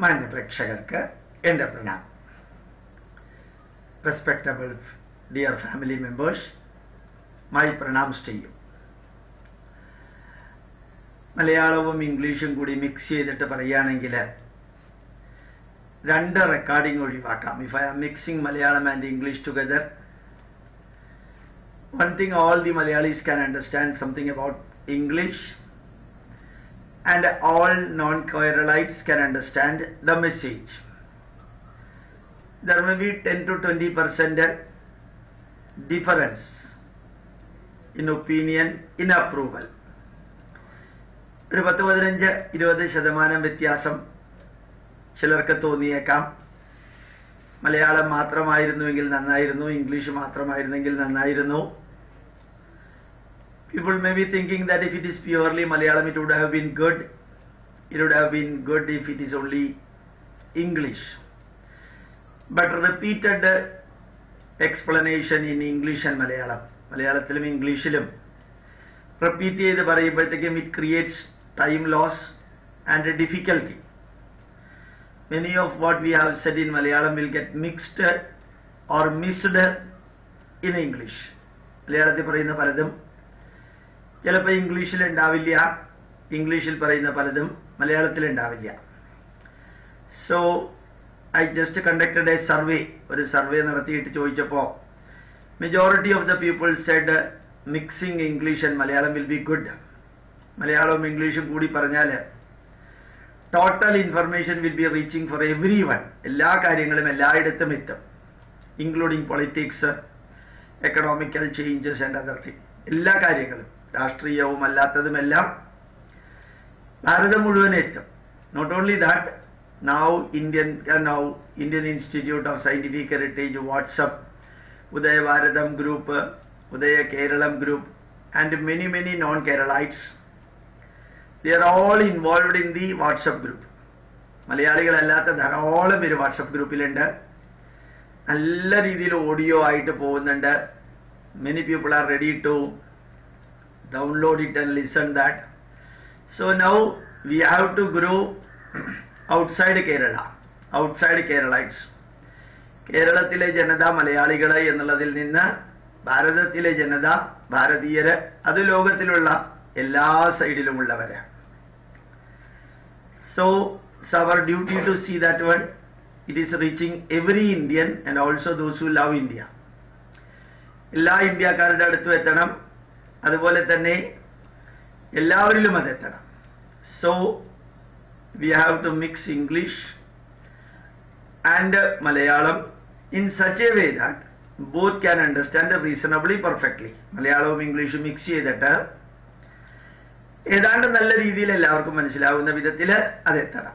മാന്യ പ്രേക്ഷകർക്ക് എന്റെ പ്രണാമം. Respectable dear family members my pranams ചെയ്യും. മലയാളവും ഇംഗ്ലീഷും കൂടി മിക്സ് ചെയ്തിട്ട് പറയുകയാണെങ്കിൽ രണ്ട് റെക്കോർഡിംഗ് ഒഴിവാക്കാം. If I am mixing Malayalam and English together one thing all the Malayalis can understand something about English. And all non-Keralites can understand the message. There may be 10 to 20 percent difference in opinion, in approval. ഒരു പത്ത് പതിനഞ്ച് ഇരുപത് ശതമാനം വ്യത്യാസം ചിലർക്ക് തോന്നിയേക്കാം മലയാളം മാത്രമായിരുന്നുവെങ്കിൽ നന്നായിരുന്നു English മാത്രമായിരുന്നെങ്കിൽ നന്നായിരുന്നു people may be thinking that if it is purely Malayalam, it would have been good. It would have been good if it is only English. But repeated explanation in English and Malayalam, ചെയ്ത് പറയുമ്പോഴത്തേക്കും it creates time loss and difficulty many of what we have said in Malayalam will get mixed or missed in English മലയാളത്തിൽ പറയുന്ന പലതും ചിലപ്പോൾ ഇംഗ്ലീഷിൽ ഉണ്ടാവില്ല ഇംഗ്ലീഷിൽ പറയുന്ന പലതും മലയാളത്തിൽ ഉണ്ടാവില്ല so I just conducted a survey ഒരു സർവേ നടത്തിയിട്ട് ചോദിച്ചപ്പോൾ majority of the people said mixing English and Malayalam will be good മലയാളവും ഇംഗ്ലീഷും കൂടി പറഞ്ഞാൽ total information will be reaching for every one എല്ലാ കാര്യങ്ങളും എല്ലായിടത്തും എത്തും. Including politics economical changes and other thing എല്ലാ കാര്യങ്ങളും. രാഷ്ട്രീയവും അല്ലാത്തതുമെല്ലാം ഭാരതം മുഴുവൻ എത്തും not only that now Indian now Indian Institute of Scientific Heritage WhatsApp Udaya Bharatam group Udaya Keralam group and many many non Keralites the are all involved in the WhatsApp group മലയാളികളല്ലാത്ത ധാരാളം പേര് WhatsApp ഗ്രൂപ്പിലുണ്ട്. നല്ല രീതിയിൽ audio ആയിട്ട് പോകുന്നുണ്ട്. Many people are ready to download it and listen that. So now we have to grow outside Kerala, outside Keralites. കേരളത്തിലെ ജനത മലയാളികൾ എന്നുള്ളതിൽ നിന്ന് ഭാരതത്തിലെ ജനത ഭാരതീയര് അത് ലോകത്തിലുള്ള എല്ലാ സൈഡിലുമുള്ളവര് so our duty to see that one it is reaching every Indian and also those who love India എല്ലാ ഇന്ത്യക്കാരുടെ അടുത്തും എത്തണം അതുപോലെ തന്നെ എല്ലാവരിലും അതെത്തണം so we have to mix English and Malayalam in such a way that both can understand reasonably perfectly മലയാളവും ഇംഗ്ലീഷും mix ചെയ്തിട്ട് ഏതാണ്ട് നല്ല രീതിയിൽ എല്ലാവർക്കും മനസ്സിലാവുന്ന വിധത്തിൽ അതെത്തണം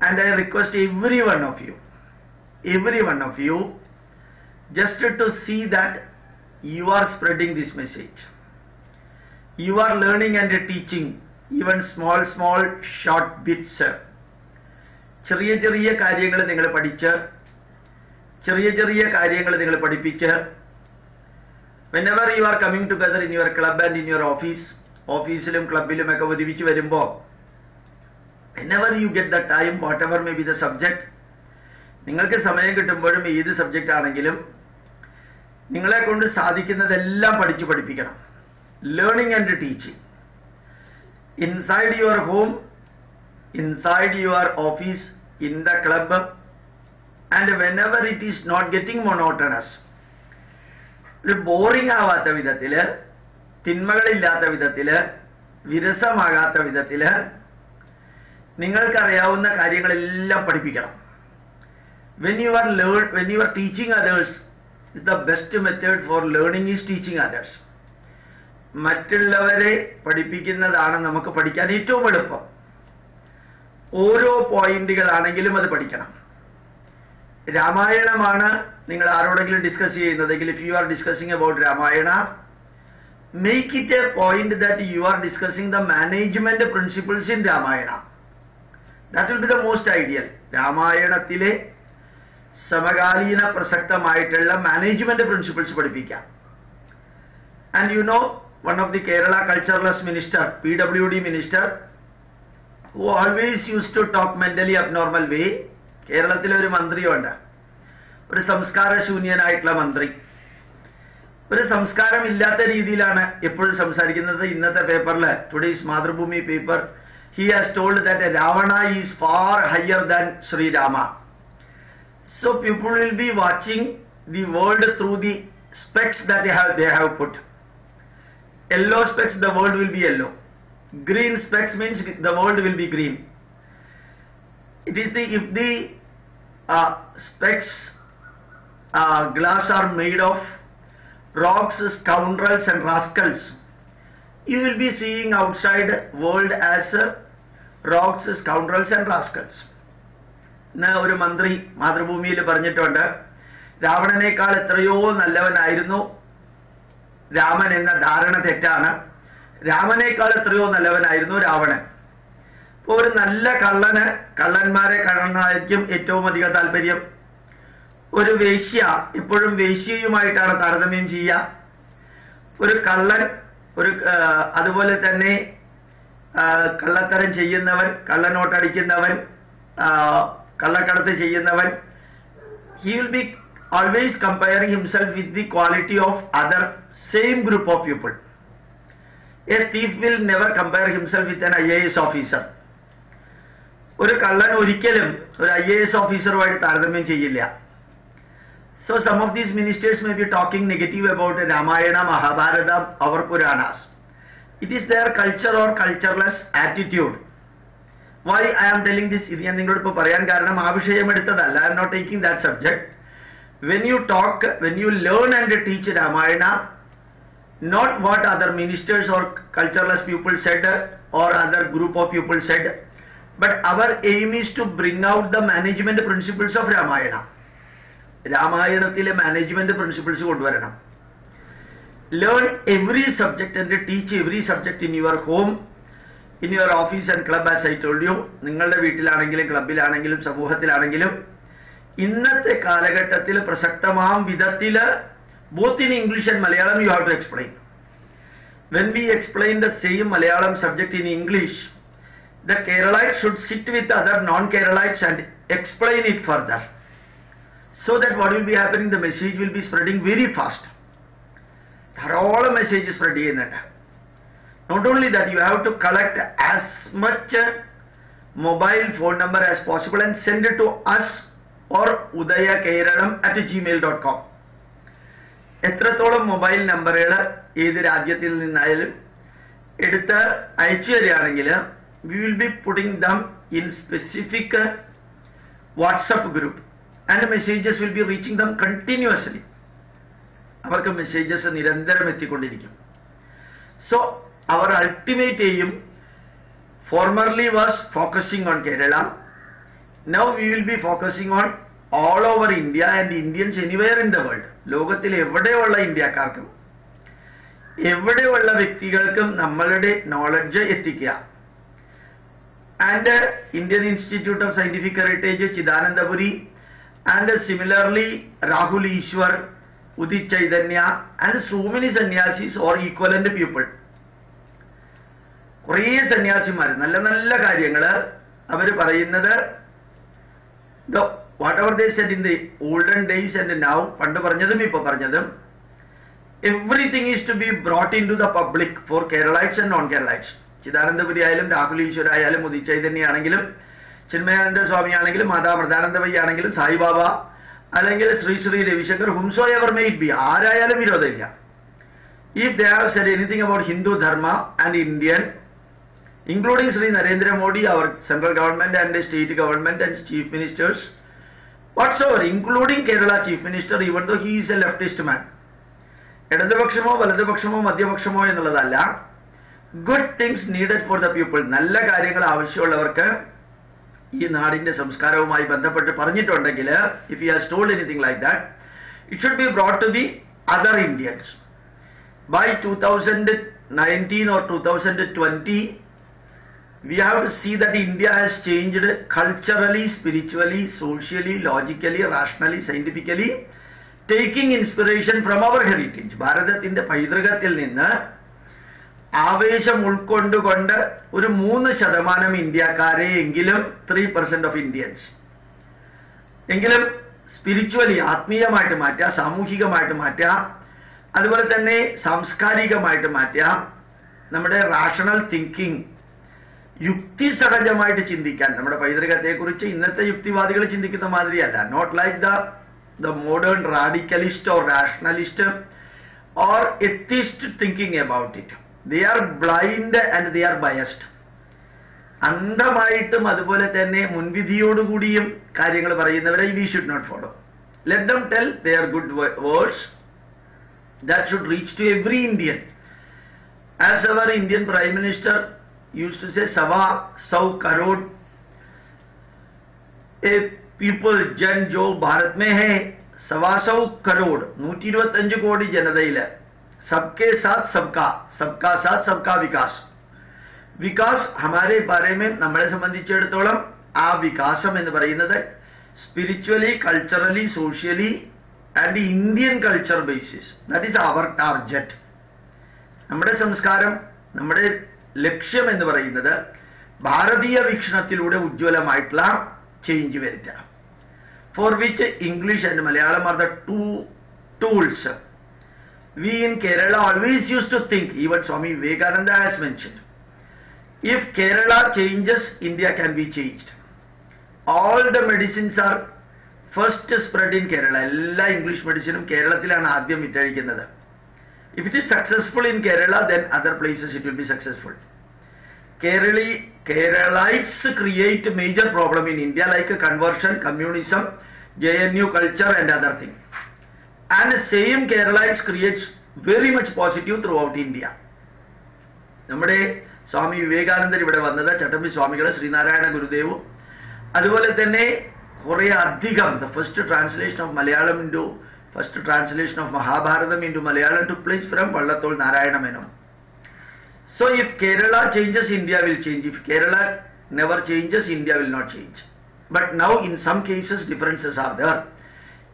and I request every one of you every one of you just to see that you are spreading this message. You are learning and teaching even small, small, short bits. ചെറിയ ചെറിയ കാര്യങ്ങൾ നിങ്ങൾ പഠിച്ച് ചെറിയ ചെറിയ കാര്യങ്ങൾ നിങ്ങൾ പഠിപ്പിച്ച് whenever you are coming together in your club and in your office ഓഫീസിലും ക്ലബിലും ഒക്കെ ഒരുമിച്ച് വരുമ്പോൾ whenever you get the time whatever may be the subject നിങ്ങൾക്ക് സമയം കിട്ടുമ്പോഴും ഏത് സബ്ജക്റ്റ് ആണെങ്കിലും നിങ്ങളെ കൊണ്ട് സാധിക്കുന്നതെല്ലാം പഠിച്ച് പഠിപ്പിക്കണം. Learning and teaching inside your home inside your office in the club and whenever it is not getting monotonous ഒരു ബോറിംഗ് ആവാത്ത വിധത്തിൽ തിന്മകളില്ലാത്ത വിധത്തിൽ വിരസമാകാത്ത വിധത്തിൽ നിങ്ങൾക്കറിയാവുന്ന കാര്യങ്ങളെല്ലാം പഠിപ്പിക്കണം. When you are learn when you are teaching others the best method for learning is teaching others. മറ്റുള്ളവരെ പഠിപ്പിക്കുന്നതാണ് നമുക്ക് പഠിക്കാൻ ഏറ്റവും എളുപ്പം. ഓരോ പോയിന്റുകളാണെങ്കിലും അത് പഠിക്കണം. രാമായണമാണ് നിങ്ങൾ ആരോടെങ്കിലും ഡിസ്കസ് ചെയ്യുന്നതെങ്കിൽ if you are discussing about Ramayana make it a point that you are discussing the management principles in Ramayana. That will be the most ideal രാമായണത്തിലെ സമകാലീന പ്രസക്തമായിട്ടുള്ള മാനേജ്മെന്റ് പ്രിൻസിപ്പിൾസ് പഠിപ്പിക്കാം. And you know one of the Kerala cultureless minister P W D minister who always used to talk mentally abnormal way കേരളത്തിലെ ഒരു മന്ത്രിയുണ്ട് ഒരു സംസ്കാര ശൂന്യനായിട്ടുള്ള മന്ത്രി ഒരു സംസ്കാരം ഇല്ലാത്ത രീതിയിലാണ് എപ്പോഴും സംസാരിക്കുന്നത് ഇന്നത്തെ പേപ്പറിൽ today's Mathrubhumi paper he has told that Ravana is far higher than Sri Rama So people will be watching the world through the specs that they have, they have put. Yellow specs, the world will be yellow. Green specs means the world will be green. It is the, if the uh, specs uh, glass are made of rocks, scoundrels and rascals, you will be seeing outside world as uh, rocks, scoundrels and rascals. ഇന്ന് ഒരു മന്ത്രി മാതൃഭൂമിയിൽ പറഞ്ഞിട്ടുണ്ട്. രാവണനേക്കാൾ എത്രയോ നല്ലവനായിരുന്നു രാമൻ എന്ന ധാരണ തെറ്റാണ്. രാമനേക്കാൾ എത്രയോ നല്ലവനായിരുന്നു രാവണൻ. ഇപ്പോൾ ഒരു നല്ല കള്ളന് കള്ളന്മാരെ കാണാനായിരിക്കും ഏറ്റവും അധികം താല്പര്യം. ഒരു വേശ്യ എപ്പോഴും വേശ്യയുമായിട്ടാണ് താരതമ്യം ചെയ്യുക. ഒരു കള്ളൻ ഒരു അതുപോലെ തന്നെ കള്ളത്തരം ചെയ്യുന്നവൻ കള്ളനോട്ടടിക്കുന്നവൻ കള്ളക്കടത്ത് ചെയ്യുന്നവൻ he will be always comparing always comparing himself with the quality of other same group of people. A thief will never compare himself with an IAS officer. ഒരു കള്ളൻ ഒരിക്കലും ഒരു ഐ എ എസ് ഓഫീസറുമായിട്ട് താരതമ്യം ചെയ്യില്ല. So some of these ministers may be talking negative about Ramayana Mahabharata our Puranas it is their culture or cultureless attitude why I am telling this ഇത് ഞാൻ നിങ്ങളോട് ഇപ്പോൾ പറയാൻ കാരണം ആ വിഷയം എടുത്തതല്ല. I am not taking that subject when you talk when you learn and teach Ramayana not what other ministers or cultureless people said or other group of people said, but our aim is to bring out the management principles of Ramayana. രാമായണത്തിലെ management principles കൊണ്ടുവരണം. Learn every subject and teach every subject in your home In your office and club as I told you നിങ്ങളുടെ വീട്ടിലാണെങ്കിലും ക്ലബിലാണെങ്കിലും സമൂഹത്തിലാണെങ്കിലും ഇന്നത്തെ കാലഘട്ടത്തിൽ പ്രസക്തമാം വിധത്തിൽ both in English and Malayalam you have to explain. When we explain the same Malayalam subject in English, the Keralites should sit with other non-Keralites and explain it further. So that what will be happening, the message will be spreading very fast. ധാരാളം message spread ചെയ്യുന്നുണ്ട് Only that you have to collect as much mobile phone number as possible and send to us or Udaya Keralam at Gmail dot com എത്രത്തോളം mobile നമ്പറുകൾ ഏത് രാജ്യത്തിൽ നിന്നായാലും എടുത്ത് അയച്ചു തരികയാണെങ്കിൽ we will be putting them in specific WhatsApp group and messages will be reaching them continuously അവർക്ക് messages നിരന്തരം എത്തിക്കൊണ്ടിരിക്കും. സോ അവർ അൾട്ടിമേറ്റ് എയും formerly was focusing on Kerala now we will be focusing on all over India and Indians anywhere in the world ലോകത്തിൽ എവിടെയുള്ള ഇന്ത്യക്കാർക്കും എവിടെയുള്ള വ്യക്തികൾക്കും നമ്മളുടെ നോളജ് എത്തിക്കുക. And Indian Institute of Scientific Heritage Chidanandapuri. And similarly Rahul Eshwar Udit Chaitanya and so many sanyasis or equivalent people കുറേ സന്യാസിമാർ നല്ല നല്ല കാര്യങ്ങൾ അവർ പറയുന്നത്. Whatever they said in the olden days and now പണ്ട് പറഞ്ഞതും ഇപ്പൊ പറഞ്ഞതും everything is to be brought into the public for Keralites and non Keralites Chidanandapuri ആയാലും രാഹുൽ ഈശ്വര ആയാലും ഉദിത് ചൈതന്യ ആണെങ്കിലും ചിന്മയാനന്ദ സ്വാമി ആണെങ്കിലും മാതാ പ്രധാനന്ദവയ്യ ആണെങ്കിലും സായിബാബ അല്ലെങ്കിൽ Shri Shri Ravishankar ഹുംസോ ever may it be ആരായാലും വിരോധമില്ല. If they have anything about Hindu Dharma and Indian including Sri Narendra Modi, our central government and government government and chief ministers, whatsoever, including Kerala chief minister, even though he is a leftist man. ഇടതുപക്ഷമോ വലതുപക്ഷമോ മധ്യപക്ഷമോ എന്നുള്ളതല്ല good things needed for the people നല്ല കാര്യങ്ങൾ ആവശ്യമുള്ളവർക്ക് ഈ നാടിന്റെ സംസ്കാരവുമായി ബന്ധപ്പെട്ട് പറഞ്ഞിട്ടുണ്ടെങ്കിൽ if you has told anything like that it should be brought to the other Indians by two thousand nineteen or two thousand twenty we have to see that India has changed culturally, spiritually, socially, logically, rationally, scientifically, taking inspiration from our heritage. ഭാരതത്തിന്റെ പൈതൃകത്തിൽ നിന്ന് ആവേശം ഉൾക്കൊണ്ടുകൊണ്ട് ഒരു മൂന്ന് ശതമാനം ഇന്ത്യക്കാരെ എങ്കിലും ത്രീ പെർസെന്റ് ഓഫ് ഇന്ത്യൻസ് എങ്കിലും സ്പിരിച്വലി ആത്മീയമായിട്ട് മാറ്റുക സാമൂഹികമായിട്ട് മാറ്റുക അതുപോലെ തന്നെ സാംസ്കാരികമായിട്ട് മാറ്റുക നമ്മുടെ റാഷണൽ തിങ്കിങ് യുക്തിസഹജമായിട്ട് ചിന്തിക്കാൻ. നമ്മുടെ പൈതൃകത്തെക്കുറിച്ച് ഇന്നത്തെ യുക്തിവാദികൾ ചിന്തിക്കുന്ന മാതിരിയല്ല. Not like the the modern radicalist or rationalist or atheist thinking about it they are blind and they are biased അന്ധമായിട്ടും അതുപോലെ തന്നെ മുൻവിധിയോടുകൂടിയും കാര്യങ്ങൾ പറയുന്നവരെ we should not follow let them tell they are good words that should reach to every Indian as our Indian prime minister used to say सवा सौ करोड़ ए people जन जो भारत में है सवा सौ करोड़ നൂറ്റി ഇരുപത്തഞ്ച് കോടി ജനതയില് सबके साथ सबका सबका साथ सबका विकास വികാസ് ഹമാരെ ബാരെ നമ്മളെ സംബന്ധിച്ചിടത്തോളം ആ വികാസം എന്ന് പറയുന്നത് spiritually culturally socially and Indian culture basis that is our target നമ്മുടെ സംസ്കാരം നമ്മുടെ ലക്ഷ്യം എന്ന് പറയുന്നത് ഭാരതീയ വീക്ഷണത്തിലൂടെ ഉജ്ജ്വലമായിട്ടുള്ള ചേഞ്ച് വരുത്തുക. For which English and Malayalam are the two tools we in Kerala always use to think even Swami Vivekananda has mention if Kerala changes India can be changed all the medicines are first spread in Kerala എല്ലാ English മെഡിസിനും കേരളത്തിലാണ് ആദ്യം വിറ്റഴിക്കുന്നത്. If it is successful in Kerala, then other places it will be successful. Kerali, Keralites create major problem in India like conversion, communism, JNU culture and other thing. And same Keralites creates very much positive throughout India. നമ്മുടെ സ്വാമി വിവേകാനന്ദൻ ഇവിടെ വന്നത് ചട്ടമ്പി സ്വാമികൾ ശ്രീനാരായണ ഗുരുദേവും അതുപോലെ തന്നെ കുറെ അധികം the first translation of Malayalam into First translation of Mahabharatam into Malayalam took place from Vallathol Narayana Menon. So if Kerala changes, India will change. If Kerala never changes, India will not change. But now in some cases differences are there.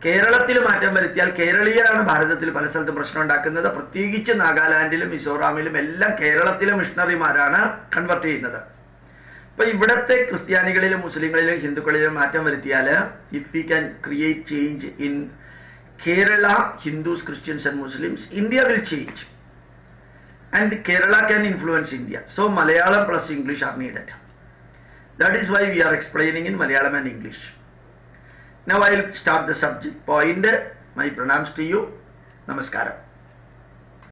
കേരളത്തിൽ മാറ്റം വരുത്തിയാൽ കേരളീയരാണ് ഭാരതത്തിൽ പല സ്ഥലത്തും പ്രശ്നം ഉണ്ടാക്കുന്നത് പ്രത്യേകിച്ച് നാഗാലാൻഡിലും മിസോറാമിലും എല്ലാം കേരളത്തിലെ മിഷണറിമാരാണ് കൺവെർട്ട് ചെയ്യുന്നത് അപ്പൊ ഇവിടത്തെ ക്രിസ്ത്യാനികളിലും മുസ്ലിങ്ങളിലും ഹിന്ദുക്കളിലും മാറ്റം വരുത്തിയാൽ if we can create change in Kerala, Hindus, Christians and Muslims, India will change. And Kerala can influence India. So Malayalam plus English are needed. That is why we are explaining in Malayalam and English. Now I will start the subject point. My pranams to you. Namaskaram.